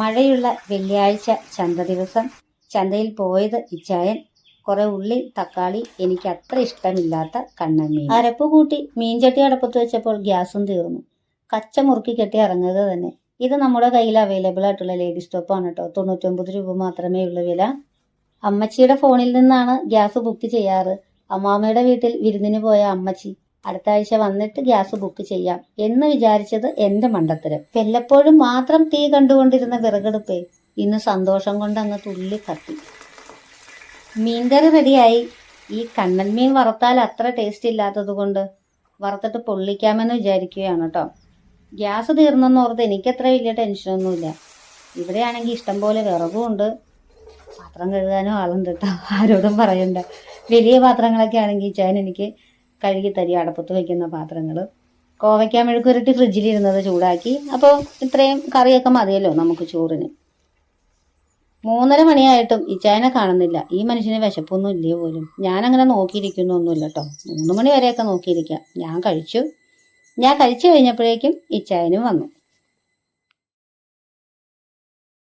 മഴയുള്ള വെള്ളിയാഴ്ച ചന്ത ദിവസം ചന്തയിൽ പോയത് ഇച്ചായൻ. കുറെ ഉള്ളി തക്കാളി എനിക്ക് അത്ര ഇഷ്ടമില്ലാത്ത കണ്ണൻമീൻ. അരപ്പ് കൂട്ടി മീൻചട്ടി അടപ്പത്ത് വെച്ചപ്പോൾ ഗ്യാസും തീർന്നു. കച്ച മുറുക്കി കെട്ടി ഇറങ്ങുക തന്നെ. ഇത് നമ്മുടെ കയ്യിൽ അവൈലബിൾ ആയിട്ടുള്ള ലേഡി സ്റ്റോപ്പാണ് കേട്ടോ. തൊണ്ണൂറ്റൊമ്പത് രൂപ മാത്രമേ ഉള്ളൂ വില. അമ്മച്ചിയുടെ ഫോണിൽ നിന്നാണ് ഗ്യാസ് ബുക്ക് ചെയ്യാറ്. അമ്മാമ്മയുടെ വീട്ടിൽ വിരുന്നിന് പോയ അമ്മച്ചി. അടുത്ത ആഴ്ച വന്നിട്ട് ഗ്യാസ് ബുക്ക് ചെയ്യാം എന്ന് വിചാരിച്ചത് എന്റെ മണ്ടത്തരം. വല്ലപ്പോഴും മാത്രം തീ കണ്ടുകൊണ്ടിരുന്ന വിറകെടുപ്പേ ഇന്ന് സന്തോഷം കൊണ്ട് അങ്ങ് തുള്ളി കത്തി. മീൻകറി റെഡിയായി. ഈ കണ്ണൻ മീൻ വറുത്താൽ അത്ര ടേസ്റ്റ് ഇല്ലാത്തത് കൊണ്ട് വറുത്തിട്ട് പൊള്ളിക്കാമെന്ന് വിചാരിക്കുകയാണ് കേട്ടോ ഗ്യാസ് തീർന്നെന്ന് ഓർത്ത് എനിക്കത്ര വലിയ ടെൻഷനൊന്നുമില്ല ഇവിടെയാണെങ്കിൽ ഇഷ്ടംപോലെ വിറകും ഉണ്ട്. പാത്രം കഴുകാനും ആളുണ്ട് കേട്ടോ ആരോടും പറയണ്ട. വലിയ പാത്രങ്ങളൊക്കെ ആണെങ്കിൽ ചാൻ എനിക്ക് കഴുകി അടപ്പത്ത് വയ്ക്കുന്ന പാത്രങ്ങൾ കോവയ്ക്കാൻ മെഴുക്കുരുട്ടി ഫ്രിഡ്ജിലിരുന്നത് ചൂടാക്കി. അപ്പോൾ ഇത്രയും കറിയൊക്കെ മതിയല്ലോ നമുക്ക് ചോറിന്. മൂന്നര മണിയായിട്ടും ഇച്ചായനെ കാണുന്നില്ല. ഈ മനുഷ്യന് വിശപ്പൊന്നും ഇല്ലേ പോലും. ഞാനങ്ങനെ നോക്കിയിരിക്കുന്നൊന്നുമില്ല കേട്ടോ മൂന്ന് മണി വരെയൊക്കെ നോക്കിയിരിക്കാം. ഞാൻ കഴിച്ചു. ഞാൻ കഴിച്ചു കഴിഞ്ഞപ്പോഴേക്കും ഇച്ചായനും വന്നു.